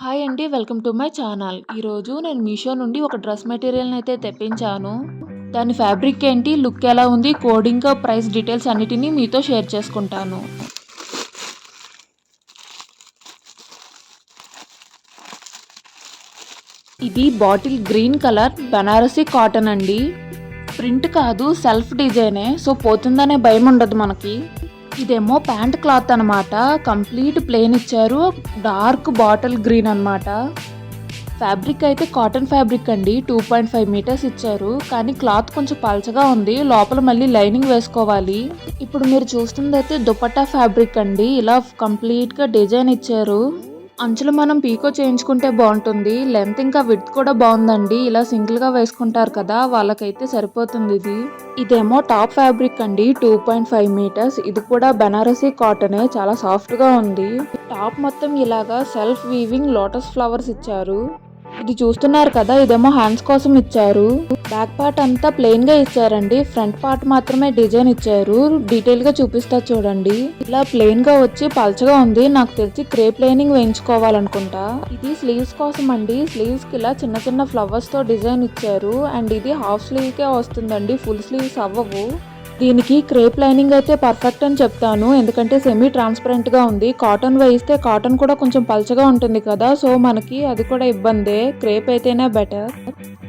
Hi అండి welcome to my channel. ఈరోజు నేను మీషో నుండి ఒక డ్రెస్ మెటీరియల్ని అయితే తెప్పించాను. దాని ఫ్యాబ్రిక్ ఏంటి లుక్ ఎలా ఉంది కోడింగ్ ప్రైస్ డీటెయిల్స్ అన్నిటినీ మీతో షేర్ చేసుకుంటాను. ఇది bottle green colour Banarasi cotton అండి. ప్రింట్ కాదు సెల్ఫ్ డిజైనే సో పోతుందనే భయం ఉండదు మనకి. ఇదేమో ప్యాంట్ క్లాత్ అనమాట కంప్లీట్ ప్లేన్ ఇచ్చారు. డార్క్ బాటిల్ గ్రీన్ అనమాట ఫ్యాబ్రిక్ అయితే కాటన్ ఫ్యాబ్రిక్ అండి. టూ పాయింట్ ఫైవ్ మీటర్స్ ఇచ్చారు. కానీ క్లాత్ కొంచెం పల్చగా ఉంది. లోపల మళ్ళీ లైనింగ్ వేసుకోవాలి. ఇప్పుడు మీరు చూస్తుంది అయితే దుపట్టా ఫ్యాబ్రిక్ అండి. ఇలా కంప్లీట్గా డిజైన్ ఇచ్చారు. అంచులు మనం పీకో చేయించుకుంటే బాగుంటుంది. లెంత్ ఇంకా విడ్త్ కూడా బాగుందండి. ఇలా సింగిల్గా వేసుకుంటారు కదా వాళ్ళకైతే సరిపోతుంది ఇది. ఇదేమో టాప్ ఫ్యాబ్రిక్ అండి టూ పాయింట్ ఫైవ్ మీటర్స్. ఇది కూడా బెనారసీ కాటనే చాలా సాఫ్ట్గా ఉంది. టాప్ మొత్తం ఇలాగా సెల్ఫ్ వీవింగ్ లోటస్ ఫ్లవర్స్ ఇచ్చారు. ఇది చూస్తున్నారు కదా ఇదేమో హ్యాండ్స్ కోసం ఇచ్చారు. బ్యాక్ పార్ట్ అంతా ప్లెయిన్గా ఇచ్చారండి. ఫ్రంట్ పార్ట్ మాత్రమే డిజైన్ ఇచ్చారు. డీటెయిల్గా చూపిస్తా చూడండి. ఇలా ప్లెయిన్గా వచ్చి పల్చగా ఉంది. నాకు తెలిసి క్రేప్ లైనింగ్ వేయించుకోవాలనుకుంటా. ఇది స్లీవ్స్ కోసం అండి. స్లీవ్స్కి ఇలా చిన్న చిన్న ఫ్లవర్స్తో డిజైన్ ఇచ్చారు. అండ్ ఇది హాఫ్ స్లీవ్ కే వస్తుందండి. ఫుల్ స్లీవ్స్ అవ్వవు. దీనికి క్రేప్ లైనింగ్ అయితే పర్ఫెక్ట్ అని చెప్తాను. ఎందుకంటే సెమీ ట్రాన్స్పరెంట్గా ఉంది. కాటన్ వేయిస్తే కాటన్ కూడా కొంచెం పల్చగా ఉంటుంది కదా. సో మనకి అది కూడా ఇబ్బందే. క్రేప్ అయితేనే బెటర్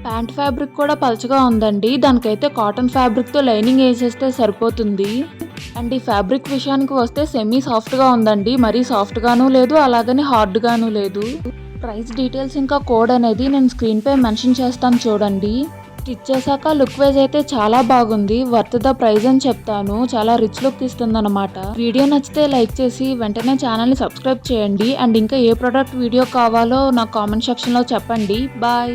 ప్యాంట్ ఫ్యాబ్రిక్ కూడా పల్చగా ఉందండి. దానికైతే కాటన్ ఫ్యాబ్రిక్తో లైనింగ్ వేసేస్తే సరిపోతుంది. అండ్ ఈ ఫ్యాబ్రిక్ విషయానికి వస్తే సెమీ సాఫ్ట్గా ఉందండి. మరీ సాఫ్ట్గాను లేదు అలాగని హార్డ్గాను లేదు. ప్రైస్ డీటెయిల్స్ ఇంకా కోడ్ అనేది నేను స్క్రీన్పై మెన్షన్ చేస్తాను చూడండి. స్టిచ్ చేశాక లుక్ వైజ్ అయితే చాలా బాగుంది. వర్త్ ద ప్రైజ్ అని చెప్తాను. చాలా రిచ్ లుక్ ఇస్తుంది అనమాట వీడియో నచ్చితే లైక్ చేసి వెంటనే ఛానల్ని సబ్స్క్రైబ్ చేయండి. అండ్ ఇంకా ఏ ప్రోడక్ట్ వీడియో కావాలో నాకు కామెంట్ సెక్షన్లో చెప్పండి. బాయ్